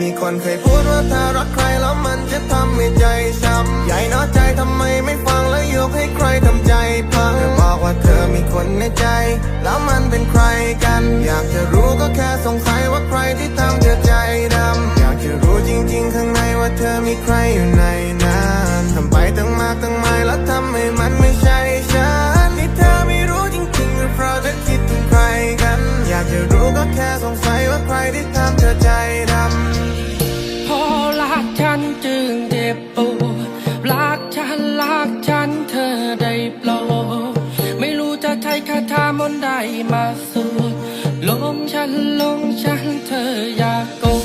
มีคนเคยพูดว่าถ้ารักใครแล้วมันจะทำให้ใจช้ำใหญ่น้อใจทำไมไม่ฟังและยกให้ใครทำใจพังเธอบอกว่าเธอมีคนในใจ แล้วมันเป็นใครกัน อยากจะรู้ก็แค่สงสัยว่าใครที่ทำเธอใจดำอยากจะรู้จริง ๆ ข้างในว่าเธอมีใครอยู่ในนั้นทำไปตั้งมากตั้งหมายแล้วทำให้มันไม่ใช่ฉันที่เธอไม่รู้จริงๆหรือเพราะเธอคิดถึงใครกัน อยากจะรู้ก็แค่สงสัยว่าใครที่ทำเธอใจดำาถามนได้มาสวดลงฉันลงฉันเธออย่าโก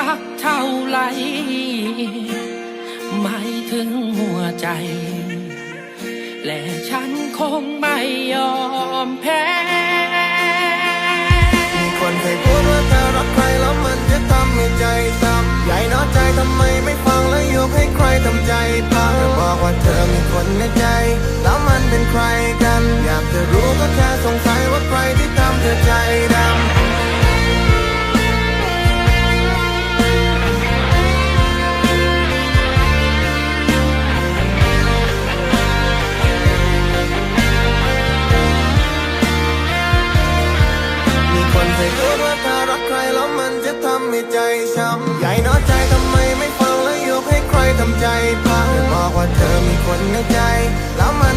สักเท่าไหรไม่ถึงหัวใจ และฉันคงไม่ยอมแพ้มีคนเคยพูดว่าถ้ารักใครแล้วมันจะทำให้ใจช้ำใหญ่น้อใจทำไมไม่ฟังและยกให้ใครทำใจพังเธอบอกว่าเธอมีคนในใจ แล้วมันเป็นใครกัน อยากจะรู้ก็แค่สงสัยว่าใครที่ทำเธอใจดำ ใจช้ำใหญ่น้อใจทำไมไม่ฟังและยกให้ใครทำใจพังเธอบอกว่าเธอมีคนในใจแล้วมา